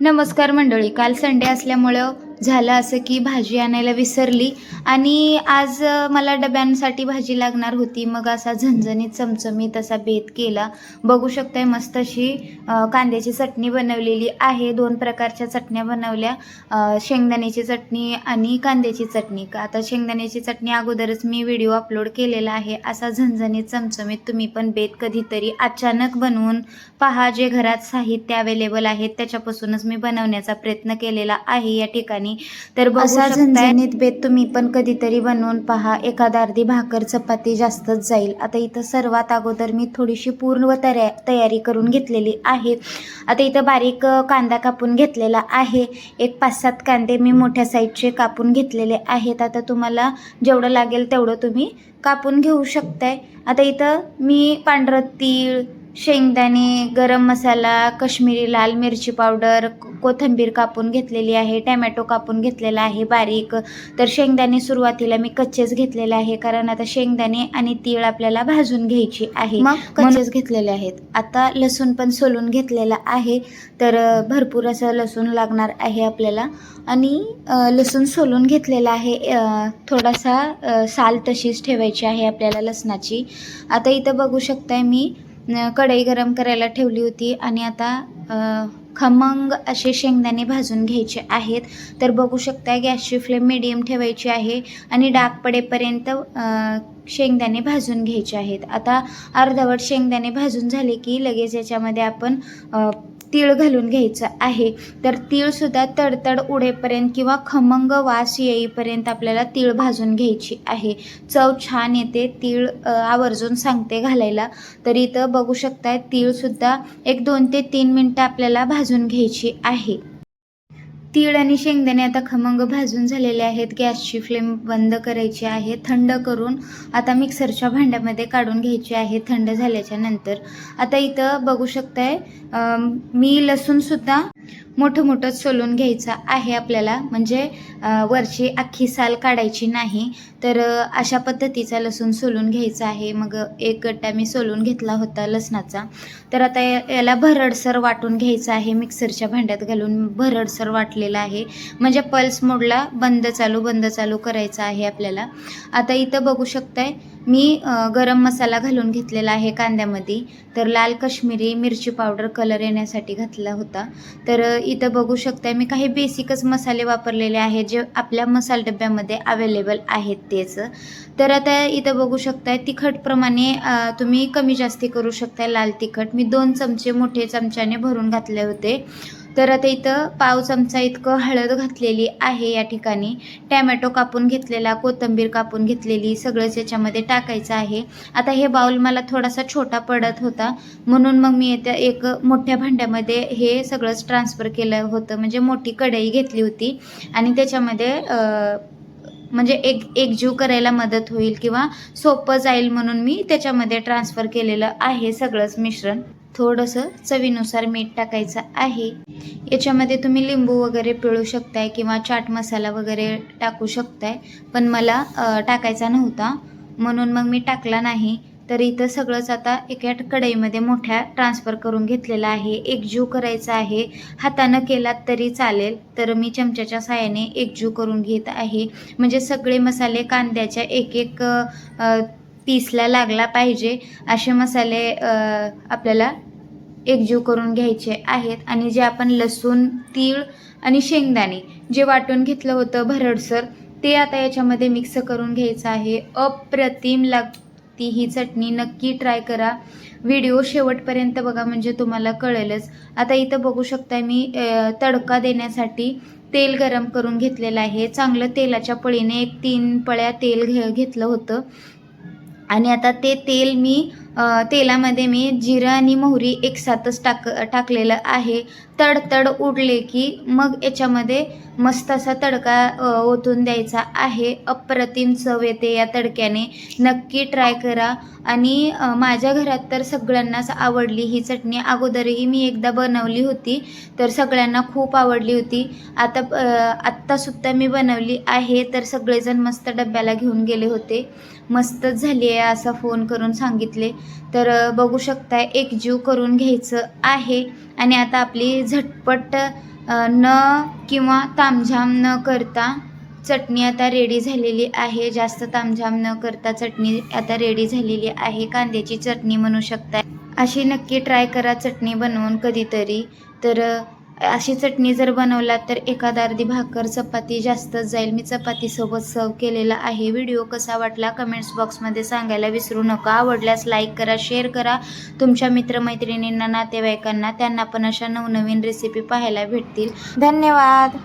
नमस्कार मंडळी काल संडे असल्यामुळं झालं असं की भाजी आणायला विसरली. आणि आज मला डब्यांसाठी भाजी लागणार होती. मग असा झणझणीत चमचमीत असा बेत केला. बघू शकताय मस्त अशी कांद्याची चटणी बनवलेली आहे. दोन प्रकारच्या चटण्या बनवल्या. शेंगदाण्याची चटणी आणि कांद्याची चटणी. का आता शेंगदाण्याची चटणी अगोदरच मी व्हिडिओ अपलोड केलेला आहे. असा झणझणीत चमचमीत तुम्ही पण बेत कधीतरी अचानक बनवून पहा. जे घरात साहित्य अवेलेबल आहेत त्याच्यापासूनच मी बनवण्याचा प्रयत्न केलेला आहे. या ठिकाणी तर बघू असा झणझणीत बेत तुम्ही पण कधीतरी बनवून पहा. एखादा अर्धी भाकर चपाती जास्तच जाईल. आता इथं सर्वात अगोदर मी थोडीशी पूर्ण तया तयारी करून घेतलेली आहे. आता इथं बारीक कांदा कापून घेतलेला आहे. एक पाच सात कांदे मी मोठ्या साईजचे कापून घेतलेले आहेत. आता तुम्हाला जेवढं लागेल तेवढं तुम्ही कापून घेऊ शकताय. आता इथं मी पांढरं तीळ शेंगदाणे गरम मसाला कश्मीरी लाल मिरची पावडर कोथिंबीर कापून घेतलेली आहे टॅमॅटो कापून घेतलेला आहे बारीक. तर शेंगदाणे सुरुवातीला मी कच्चेच घेतलेले आहे कारण आता शेंगदाणे आणि तीळ आपल्याला भाजून घ्यायची आहे. मग कच्चेच घेतलेले आहेत. आता लसूण पण सोलून घेतलेला आहे. तर भरपूर असं लसूण लागणार आहे आपल्याला. आणि लसूण सोलून घेतलेला आहे. थोडासा साल तशीच ठेवायची आहे आपल्याला लसणाची. आता इथं बघू शकताय मी कढई गरम करायला ठेवली होती आणि आता खमंग असे शेंगदाणे भाजून घ्यायचे आहेत. तर बघू शकता गॅसची फ्लेम मिडियम ठेवायची आहे आणि डाग पडेपर्यंत शेंगदाणे भाजून घ्यायचे आहेत. आता अर्धवट शेंगदाणे भाजून झाले की लगेच याच्यामध्ये आपण तीळ घालून घ्यायचं आहे. तर तीळसुद्धा तडतड उडेपर्यंत किंवा खमंग वास येईपर्यंत आपल्याला तीळ भाजून घ्यायची आहे. चव छान येते. तीळ आवर्जून सांगते घालायला. तर इथं बघू शकताय तीळसुद्धा एक दोन ते तीन मिनटं आपल्याला भाजून घ्यायची आहे. तीळ आणि शेंगदाणे आता खमंग भाजून झालेले आहेत. गॅसची फ्लेम बंद करायची आहे. थंड करून आता मिक्सरच्या भांड्यामध्ये काढून घ्यायची आहे. थंड झाल्याच्यानंतर. आता इथं बघू शकताय मी लसूणसुद्धा मोठं मोठं सोलून घ्यायचं आहे आपल्याला. म्हणजे वरची अख्खी साल काढायची नाही तर अशा पद्धतीचा लसूण सोलून घ्यायचा आहे. मग एक गट्टा मी सोलून घेतला होता लसणाचा. तर आता याला भरडसर वाटून घ्यायचं आहे. मिक्सरच्या भांड्यात घालून भरडसर वाटलेला आहे. म्हणजे पल्स मोडला बंद चालू बंद चालू करायचं आहे आपल्याला. आता इथं बघू शकताय मी गरम मसाला घालून घेतलेला आहे कांद्यामध्ये. तर लाल काश्मीरी मिरची पावडर कलर येण्यासाठी घातला होता. तर इथं बघू शकताय मी काही बेसिकच मसाले वापरलेले आहेत जे आपल्या मसाला डब्यामध्ये अवेलेबल आहेत तेच. तर आता इथं बघू शकताय तिखटप्रमाणे तुम्ही कमी जास्ती करू शकताय लाल तिखट. मी दोन चमचे मोठे चमच्याने भरून घातले होते. तर आता इथं पाव चमचा इतकं हळद घातलेली आहे या ठिकाणी. टॅमॅटो कापून घेतलेला कोथिंबीर कापून घेतलेली सगळंच याच्यामध्ये टाकायचं आहे. आता हे बाउल मला थोडासा छोटा पडत होता. म्हणून मग मी येत्या एक मोठ्या भांड्यामध्ये हे सगळंच ट्रान्सफर केलं होतं. म्हणजे मोठी कढई घेतली होती. आणि त्याच्यामध्ये म्हणजे एक एकजीव करायला मदत होईल किंवा सोपं जाईल म्हणून मी त्याच्यामध्ये ट्रान्सफर केलेलं आहे सगळंच मिश्रण. थोडंसं चवीनुसार मीठ टाकायचं आहे. याच्यामध्ये तुम्ही लिंबू वगैरे पिळू शकताय किंवा चाट मसाला वगैरे टाकू शकताय. पण मला टाकायचा नव्हता. म्हणून मग मी टाकला नाही. तर इथं सगळंच आता एका कढईमध्ये मोठ्या ट्रान्सफर करून घेतलेलं आहे. एकजीव करायचा आहे. हातानं केलात तरी चालेल. तर मी चमच्याच्या साह्याने एकजीव करून घेत आहे. म्हणजे सगळे मसाले कांद्याच्या एक एक पीसला लागला पाहिजे. असे मसाले आपल्याला एकजीव करून घ्यायचे आहेत. आणि जे आपण लसूण तीळ आणि शेंगदाणे जे वाटून घेतलं होतं भरडसर ते आता याच्यामध्ये मिक्स करून घ्यायचं आहे. अप्रतिम लागती ही चटणी. नक्की ट्राय करा. व्हिडिओ शेवटपर्यंत बघा म्हणजे तुम्हाला कळेलच. आता इथं बघू शकताय मी तडका देण्यासाठी तेल गरम करून घेतलेलं आहे. चांगलं तेलाच्या पळीने एक तीन पळ्या तेल घे घेतलं होतं. आणि आता ते तेल मी तेलामध्ये मी जिरं आणि मोहरी एकसाथच टाक टाकलेलं आहे. तडतड उडले की मग याच्यामध्ये मस्त असा तडका ओतून द्यायचा आहे. अप्रतिम चव येते या तडक्याने. नक्की ट्राय करा. आणि माझ्या घरात तर सगळ्यांनाच आवडली ही चटणी. अगोदरही मी एकदा बनवली होती तर सगळ्यांना खूप आवडली होती. आता आत्तासुद्धा मी बनवली आहे तर सगळेजण मस्त डब्याला घेऊन गेले होते. मस्तच झाली आहे असा फोन करून सांगितले. तर बघू शकताय एकजीव करून घ्यायचं आहे. आणि आता आपली झटपट न किंवा तामझाम न करता चटणी आता रेडी झालेली आहे. जास्त तामझाम न करता चटणी आता रेडी झालेली आहे. कांद्याची चटणी म्हणू शकता अशी नक्की ट्राय करा चटणी बनवून कधीतरी. तर अशी चटणी जर बनवलात तर एखादा अर्धी भाकर चपाती जास्तच जाईल. मी चपातीसोबत सर्व केलेला आहे. व्हिडिओ कसा वाटला कमेंट्स बॉक्समध्ये सांगायला विसरू नका. आवडल्यास लाईक करा शेअर करा. तुमच्या मित्रमैत्रिणींना नातेवाईकांना त्यांना पण अशा नवनवीन रेसिपी पाहायला भेटतील. धन्यवाद!